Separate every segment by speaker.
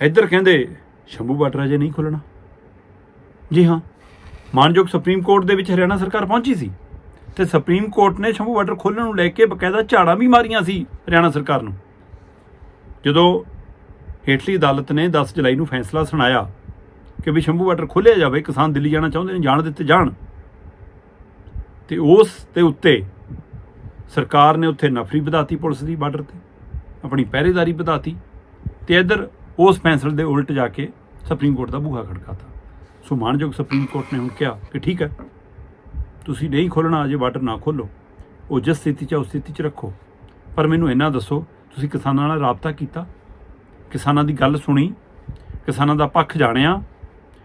Speaker 1: ਇੱਧਰ ਕਹਿੰਦੇ, ਸ਼ੰਭੂ ਬਾਰਡਰ ਅਜੇ ਨਹੀਂ ਖੁੱਲਣਾ ਜੀ ਹਾਂ, ਮਾਨਯੋਗ ਸੁਪਰੀਮ ਕੋਰਟ ਦੇ ਵਿੱਚ ਹਰਿਆਣਾ ਸਰਕਾਰ ਪਹੁੰਚੀ ਸੀ ਤੇ ਸੁਪਰੀਮ ਕੋਰਟ ਨੇ ਸ਼ੰਭੂ ਬਾਰਡਰ ਖੋਲ੍ਹਣ ਨੂੰ ਲੈ ਕੇ ਬਕਾਇਦਾ ਝਾੜਾਂ ਵੀ ਮਾਰੀਆਂ ਸੀ ਹਰਿਆਣਾ ਸਰਕਾਰ ਨੂੰ। ਜਦੋਂ ਹੇਠਲੀ ਅਦਾਲਤ ਨੇ 10 ਜੁਲਾਈ ਨੂੰ ਫੈਸਲਾ ਸੁਣਾਇਆ ਕਿ ਵੀ ਸ਼ੰਭੂ ਬਾਰਡਰ ਖੋਲ੍ਹਿਆ ਜਾਵੇ, ਕਿਸਾਨ ਦਿੱਲੀ ਜਾਣਾ ਚਾਹੁੰਦੇ ਨੇ, ਜਾਣ ਦਿੱਤੇ ਜਾਣ, ਤੇ ਉਸ ਦੇ ਉੱਤੇ ਸਰਕਾਰ ਨੇ ਉੱਥੇ ਨਫਰੀ ਵਧਾਤੀ ਪੁਲਿਸ ਦੀ ਬਾਰਡਰ ਤੇ, ਆਪਣੀ ਪਹਿਰੇਦਾਰੀ ਵਧਾਤੀ, ਤੇ ਇੱਧਰ ਉਸ ਫੈਸਲੇ ਦੇ ਉਲਟ ਜਾ ਕੇ ਸੁਪਰੀਮ ਕੋਰਟ ਦਾ ਬੂਹਾ ਖੜਕਾਤਾ ਸੋ ਮਾਨਯੋਗ ਸੁਪਰੀਮ ਕੋਰਟ ਨੇ ਹੁਣ ਕਿਹਾ ਕਿ ਠੀਕ ਹੈ, ਤੁਸੀਂ ਨਹੀਂ ਖੋਲਣਾ ਅਜੇ ਬਾਰਡਰ ਨਾ ਖੋਲੋ ਉਹ ਜਿਸ ਸਥਿਤੀ 'ਚ ਉਸ ਸਥਿਤੀ 'ਚ ਰੱਖੋ। ਪਰ ਮੈਨੂੰ ਇਹਨਾਂ ਦੱਸੋ, ਤੁਸੀਂ ਕਿਸਾਨਾਂ ਨਾਲ ਰਾਬਤਾ ਕੀਤਾ? ਕਿਸਾਨਾਂ ਦੀ ਗੱਲ ਸੁਣੀ, ਕਿਸਾਨਾਂ ਦਾ ਪੱਖ ਜਾਣਿਆ,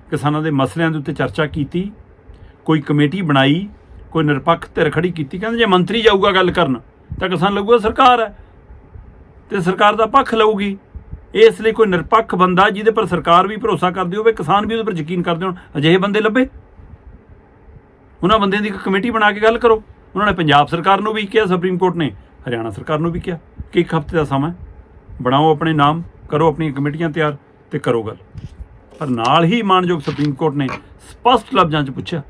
Speaker 1: ਕਿਸਾਨਾਂ ਦੇ ਮਸਲਿਆਂ ਦੇ ਉੱਤੇ ਚਰਚਾ ਕੀਤੀ, ਕੋਈ ਕਮੇਟੀ ਬਣਾਈ, ਕੋਈ ਨਿਰਪੱਖ ਧਿਰ ਖੜੀ ਕੀਤੀ? ਕਹਿੰਦੇ ਜੇ ਮੰਤਰੀ ਜਾਊਗਾ ਗੱਲ ਕਰਨ, ਤਾਂ ਕਿਸਾਨ ਲੱਗੂਗਾ ਸਰਕਾਰ ਹੈ। ਤੇ ਸਰਕਾਰ ਦਾ ਪੱਖ ਲਊਗੀ। ਇਸ ਲਈ ਕੋਈ ਨਿਰਪੱਖ ਬੰਦਾ ਜਿਹਦੇ ਪਰ ਸਰਕਾਰ ਵੀ ਭਰੋਸਾ ਕਰਦੀ ਹੋਵੇ, ਕਿਸਾਨ ਵੀ ਉਹਦੇ ਪਰ ਯਕੀਨ ਕਰਦੇ ਹੋਣ, ਅਜਿਹੇ ਬੰਦੇ ਲੱਭੇ? ਉਹਨਾਂ ਬੰਦਿਆਂ ਦੀ ਇੱਕ ਕਮੇਟੀ ਬਣਾ ਕੇ ਗੱਲ ਕਰੋ। ਉਹਨਾਂ ਨੇ ਪੰਜਾਬ ਸਰਕਾਰ ਨੂੰ ਵੀ ਕਿਹਾ, ਸੁਪਰੀਮ ਕੋਰਟ ਨੇ ਹਰਿਆਣਾ ਸਰਕਾਰ ਨੂੰ ਵੀ ਕਿਹਾ ਕਿ ਇੱਕ ਹਫ਼ਤੇ ਦਾ ਸਮਾਂ ਬਣਾਓ ਆਪਣੇ ਨਾਮ, ਕਰੋ ਆਪਣੀਆਂ ਕਮੇਟੀਆਂ ਤਿਆਰ ਤੇ ਕਰੋ ਗੱਲ। ਪਰ ਨਾਲ ਹੀ ਮਾਨਯੋਗ ਸੁਪਰੀਮ ਕੋਰਟ ਨੇ ਸਪਸ਼ਟ ਲਫ਼ਜ਼ਾਂ 'ਚ ਪੁੱਛਿਆ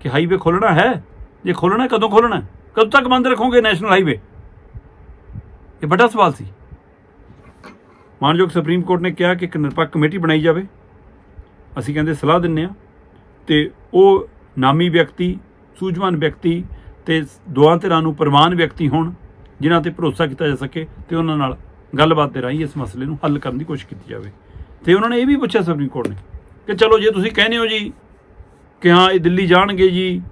Speaker 1: ਕਿ ਹਾਈਵੇ ਖੋਲਣਾ ਹੈ? ਜੇ ਖੋਲਣਾ ਕਦੋਂ ਖੋਲਣਾ ਕਦੋਂ ਤੱਕ ਬੰਦ ਰੱਖੋਗੇ ਨੈਸ਼ਨਲ ਹਾਈਵੇ? ਇਹ ਵੱਡਾ ਸਵਾਲ ਸੀ। ਮਾਨਯੋਗ ਸੁਪਰੀਮ ਕੋਰਟ ਨੇ ਕਿਹਾ ਕਿ ਇੱਕ ਨਿਰਪੱਖ ਕਮੇਟੀ ਬਣਾਈ ਜਾਵੇ। ਅਸੀਂ ਕਹਿੰਦੇ ਸਲਾਹ ਦਿੰਨੇ ਆ ਤੇ ਉਹ ਨਾਮੀ ਵਿਅਕਤੀ, ਸੂਝਵਾਨ ਵਿਅਕਤੀ ਤੇ ਦੋਹਾਂ ਧਿਰਾਂ ਨੂੰ ਪ੍ਰਵਾਨ ਵਿਅਕਤੀ ਹੋਣ, ਜਿਨ੍ਹਾਂ ਤੇ ਭਰੋਸਾ ਕੀਤਾ ਜਾ ਸਕੇ ਤੇ ਉਹਨਾਂ ਨਾਲ ਗੱਲਬਾਤ ਦੇ ਰਾਹੀਂ ਇਸ ਮਸਲੇ ਨੂੰ ਹੱਲ ਕਰਨ ਦੀ ਕੋਸ਼ਿਸ਼ ਕੀਤੀ ਜਾਵੇ। ਤੇ ਉਹਨਾਂ ਨੇ ਇਹ ਵੀ ਪੁੱਛਿਆ ਸੁਪਰੀਮ ਕੋਰਟ ਨੇ ਕਿ ਚਲੋ ਜੇ ਤੁਸੀਂ ਕਹਿੰਦੇ ਹੋ ਜੀ ਕਿ ਹਾਂ, ਇਹ ਦਿੱਲੀ ਜਾਣਗੇ ਜੀ,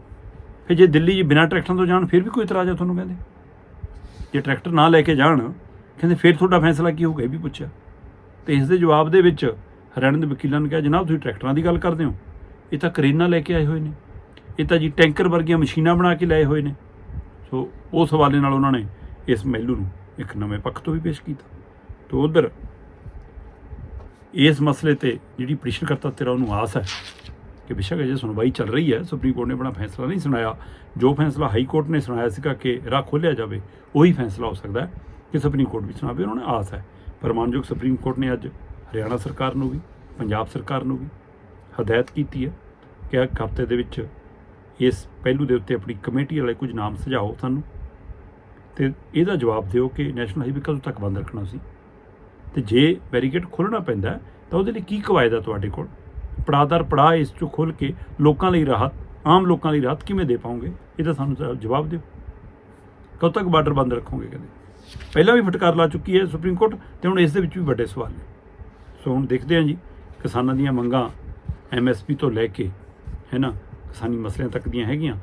Speaker 1: ਫਿਰ ਜੇ ਦਿੱਲੀ ਜੀ ਬਿਨਾਂ ਟਰੈਕਟਰਾਂ ਤੋਂ ਜਾਣ, ਫਿਰ ਵੀ ਕੋਈ ਇਤਰਾਜ਼ ਆ ਤੁਹਾਨੂੰ ਕਹਿੰਦੇ? ਜੇ ਟਰੈਕਟਰ ਨਾ ਲੈ ਕੇ ਜਾਣ, ਕਹਿੰਦੇ ਫਿਰ ਤੁਹਾਡਾ ਫੈਸਲਾ ਕੀ ਹੋਊਗਾ? ਇਹ ਵੀ ਪੁੱਛਿਆ। ਤੇ ਇਸ ਦੇ ਜਵਾਬ ਦੇ ਵਿੱਚ ਹਰਿਆਣਾ ਦੇ ਵਕੀਲਾਂ ਨੇ ਕਿਹਾ, ਜਨਾਬ, ਤੁਸੀਂ ਟਰੈਕਟਰਾਂ ਦੀ ਗੱਲ ਕਰਦੇ ਹੋ? ਇਹ ਤਾਂ ਕਰੇਨਾ ਲੈ ਕੇ ਆਏ ਹੋਏ ਨੇ। ਇਹ ਤਾਂ ਜੀ ਟੈਂਕਰ ਵਰਗੀਆਂ ਮਸ਼ੀਨਾਂ ਬਣਾ ਕੇ ਲਏ ਹੋਏ ਨੇ। ਸੋ ਉਸ ਹਵਾਲੇ ਨਾਲ ਉਹਨਾਂ ਨੇ ਇਸ ਮਹਿਲੂ ਨੂੰ ਇੱਕ ਨਵੇਂ ਪੱਖ ਤੋਂ ਵੀ ਪੇਸ਼ ਕੀਤਾ। ਤੋਂ ਉਧਰ, ਇਸ ਮਸਲੇ ਤੇ ਜਿਹੜੀ ਪਟੀਸ਼ਨ ਕਰਤਾ ਤੇਰਾ ਉਹਨੂੰ ਆਸ ਹੈ ਕਿ ਬੇਸ਼ੱਕ ਅਜੇ ਸੁਣਵਾਈ ਚੱਲ ਰਹੀ ਹੈ। ਸੁਪਰੀਮ ਕੋਰਟ ਨੇ ਆਪਣਾ ਫੈਸਲਾ ਨਹੀਂ ਸੁਣਾਇਆ। ਜੋ ਫੈਸਲਾ ਹਾਈ ਕੋਰਟ ਨੇ ਸੁਣਾਇਆ ਸੀਗਾ ਕਿ ਰਾਹ ਖੋਲ੍ਹਿਆ ਜਾਵੇ, ਉਹੀ ਫੈਸਲਾ ਹੋ ਸਕਦਾ ਹੈ। ਕਿ ਸੁਪਰੀਮ ਕੋਰਟ ਵੀ ਸੁਣਾਵੇ, ਉਹਨਾਂ ਨੇ ਆਸ ਹੈ। ਪਰ ਮਾਨਯੋਗ ਸੁਪਰੀਮ ਕੋਰਟ ਨੇ ਅੱਜ ਹਰਿਆਣਾ ਸਰਕਾਰ ਨੂੰ ਵੀ, ਪੰਜਾਬ ਸਰਕਾਰ ਨੂੰ ਵੀ ਹਦਾਇਤ ਕੀਤੀ ਹੈ ਕਿ ਇੱਕ ਹਫ਼ਤੇ ਦੇ ਵਿੱਚ ਇਸ ਪਹਿਲੂ ਦੇ ਉੱਤੇ ਆਪਣੀ ਕਮੇਟੀ ਵਾਲੇ ਕੁਝ ਨਾਮ ਸੁਝਾਓ ਸਾਨੂੰ। ਤੇ ਇਹਦਾ ਜਵਾਬ ਦਿਓ ਕਿ ਨੈਸ਼ਨਲ ਹਾਈਵੇ ਕਦੋਂ ਤੱਕ ਬੰਦ ਰੱਖਣਾ ਸੀ। ਤੇ ਜੇ ਬੈਰੀਕੇਡ ਖੋਲ੍ਹਣਾ ਪੈਂਦਾ ਤਾਂ ਉਹਦੇ ਲਈ ਕੀ ਕਵਾਇਦ ਹੈ ਤੁਹਾਡੇ ਕੋਲ? ਪੜਾਦਰ ਪੜਾ ਇਸ ਚੋਂ ਖੋਲ ਕੇ ਲੋਕਾਂ ਲਈ ਰਾਹਤ, ਆਮ ਲੋਕਾਂ ਲਈ ਰਾਹਤ ਕਿਵੇਂ ਦੇ ਪਾਓਗੇ? ਇਹਦਾ ਸਾਨੂੰ ਜਵਾਬ ਦਿਓ। ਕਦੋਂ ਤੱਕ ਬਾਰਡਰ ਬੰਦ ਰੱਖੋਗੇ ਕਹਿੰਦੇ ਪਹਿਲਾਂ ਵੀ ਫਟਕਾਰ ਲਾ ਚੁੱਕੀ ਹੈ ਸੁਪਰੀਮ ਕੋਰਟ ਤੇ ਹੁਣ ਇਸ ਦੇ ਵਿੱਚ ਵੀ ਵੱਡੇ ਸਵਾਲ ਨੇ। ਸੋ ਹੁਣ ਦੇਖਦੇ ਹਾਂ ਜੀ, ਕਿਸਾਨਾਂ ਦੀਆਂ ਮੰਗਾਂ ਐਮਐਸਪੀ ਤੋਂ ਲੈ ਕੇ, ਹੈ ਨਾ, ਕਿਸਾਨੀ ਮਸਲਿਆਂ ਤੱਕ ਦੀਆਂ ਹੈਗੀਆਂ।